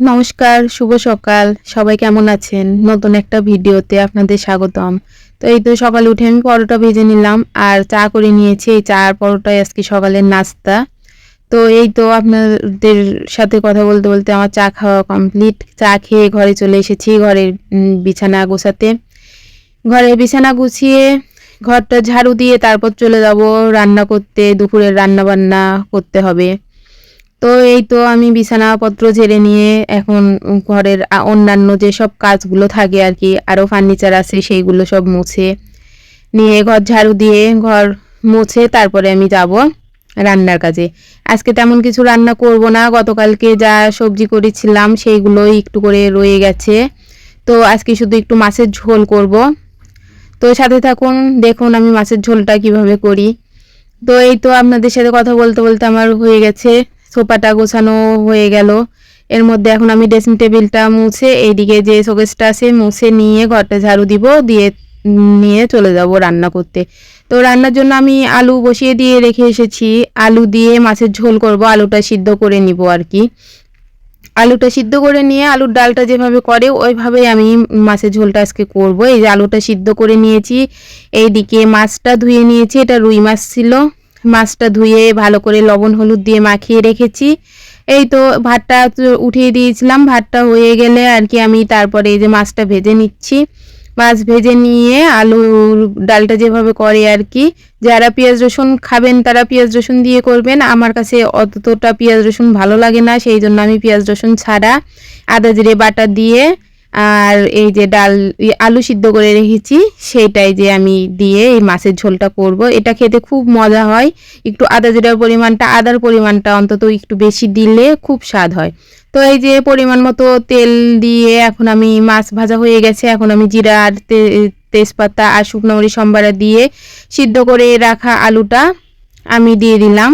নমস্কার, শুভ সকাল। সবাই কেমন আছেন? নতুন একটা ভিডিওতে আপনাদের স্বাগতম। তো এই তো সকালে উঠে আমি পরোটা ভেজে নিলাম আর চা করে নিয়েছি। এই চা আর পরোটাই আজকে সকালের নাস্তা। তো এই তো আপনাদের সাথে কথা বলতে বলতে আমার চা খাওয়া কমপ্লিট চা খেয়ে ঘরে চলে এসেছি ঘরের বিছানা গোছাতে। ঘরে বিছানা গুছিয়ে ঘরটা ঝাড়ু দিয়ে তারপর চলে যাব রান্না করতে। দুপুরের রান্না বান্না করতে হবে। তো এই তো আমি বিছানাপত্র ঝেড়ে নিয়ে এখন ঘরের অন্যান্য যেসব কাজগুলো থাকে আর কি আরও ফার্নিচার আছে সেইগুলো সব মুছে নিয়ে ঘর ঝাড়ু দিয়ে ঘর মুছে তারপরে আমি যাব রান্নার কাজে। আজকে তেমন কিছু রান্না করব না, গতকালকে যা সবজি করেছিলাম সেইগুলোই একটু করে রয়ে গেছে। তো আজকে শুধু একটু মাছের ঝোল করব। তো সাথে থাকুন, দেখুন আমি মাছের ঝোলটা কীভাবে করি। তো এই তো আপনাদের সাথে কথা বলতে বলতে আমার হয়ে গেছে। সোফাটা গোছানো হয়ে গেল। এর মধ্যে এখন আমি ড্রেসিং টেবিলটা মুছে, এইদিকে যে শোকেসটা আছে, মুছে নিয়ে ঘরটা ঝাড়ু দিব, দিয়ে নিয়ে চলে যাব রান্না করতে। তো রান্নার জন্য আমি আলু বসিয়ে দিয়ে রেখে এসেছি। আলু দিয়ে মাছের ঝোল করব, আলুটা সিদ্ধ করে নিব আর কি। আলুটা সিদ্ধ করে নিয়ে আলুর ডালটা যেভাবে করে ওইভাবেই আমি মাছের ঝোলটা আজকে করব। এই যে আলুটা সিদ্ধ করে নিয়েছি, এইদিকে মাছটা ধুয়ে নিয়েছি, এটা রুই মাছ ছিল। মাছটা ধুয়ে ভালো করে লবণ হলুদ দিয়ে মাখিয়ে রেখেছি। এই তো ভাতটা উঠিয়ে দিয়েছিলাম, ভাতটা হয়ে গেলে আর কি আমি তারপরে এই যে মাছটা ভেজে নিচ্ছি। মাছ ভেজে নিয়ে আলুর ডালটা যেভাবে করে আর কি, যারা পেঁয়াজ রসুন খাবেন তারা পেঁয়াজ রসুন দিয়ে করবেন। আমার কাছে অতটা পেঁয়াজ রসুন ভালো লাগে না, সেই জন্য আমি পেঁয়াজ রসুন ছাড়া আদা জিরে বাটা দিয়ে আর এই যে ডাল আলু সিদ্ধ করে রেখেছি, সেইটাই যে আমি দিয়ে এই মাছের ঝোলটা করব। এটা খেতে খুব মজা হয়। একটু আদা জিরার পরিমাণটা, আদার পরিমাণটা অন্তত একটু বেশি দিলে খুব স্বাদ হয়। তো এই যে পরিমাণ মতো তেল দিয়ে এখন আমি মাছ ভাজা হয়ে গেছে। এখন আমি জিরা আর তেজপাতা আর শুকনো মরিচ সম্বারা দিয়ে সিদ্ধ করে রাখা আলুটা আমি দিয়ে দিলাম।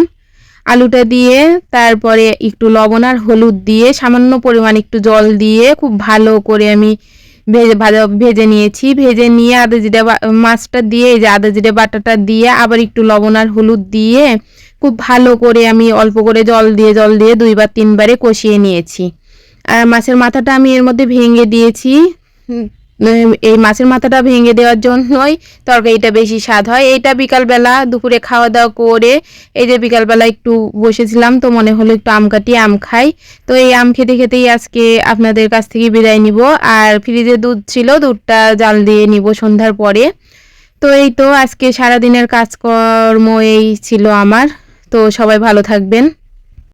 আলুটা দিয়ে, তারপরে একটু লবণ আর হলুদ দিয়ে, সামান্য পরিমাণ একটু জল দিয়ে খুব ভালো করে আমি ভেজে ভাজা ভেজে নিয়েছি। ভেজে নিয়ে আদা জিরে মাছটা দিয়ে, এই যে আদা জিরে বাটাটা দিয়ে আবার একটু লবণ আর হলুদ দিয়ে খুব ভালো করে আমি অল্প করে জল দিয়ে জল দিয়ে দুইবার তিনবারে কষিয়ে নিয়েছি। আর মাছের মাথাটা আমি এর মধ্যে ভেঙে দিয়েছি। এই মাছের মাথাটা ভেঙে দেওয়ার জন্যই তরকারিটা বেশি স্বাদ হয়। এইটা বিকালবেলা দুপুরে খাওয়া দাওয়া করে এই যে বিকালবেলা একটু বসেছিলাম তো মনে হলো একটু আম কাটিয়ে আম খাই। তো এই আম খেতে খেতেই আজকে আপনাদের কাছ থেকে বিদায় নিব। আর ফ্রিজে দুধ ছিল, দুধটা জাল দিয়ে নিব সন্ধ্যার পরে। তো এই তো আজকে সারাদিনের কাজকর্ম এই ছিল আমার। তো সবাই ভালো থাকবেন।